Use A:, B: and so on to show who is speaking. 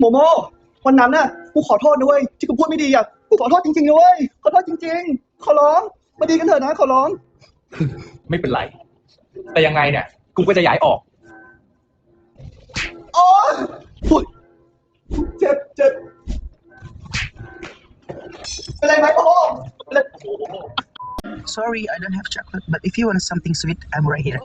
A: โมโมวันนั้นน่ะกูขอโทษด้วยที่กูพูดไม่ดีอะกูขอโทษจริงๆด้วยขอโทษจริง ๆ ขอร้องมาดีกันเถอะนะขอร้อง
B: ไม่เป็นไร แต่ยังไงเนี่ย กูก็จะย้ายออก
A: โอ้ยอุ๊ยเจ็บเจ็บเป็นไรไหมโมโมเป็นไร
C: Sorry, I don't have chocolate, but if you want something sweet, I'm right here.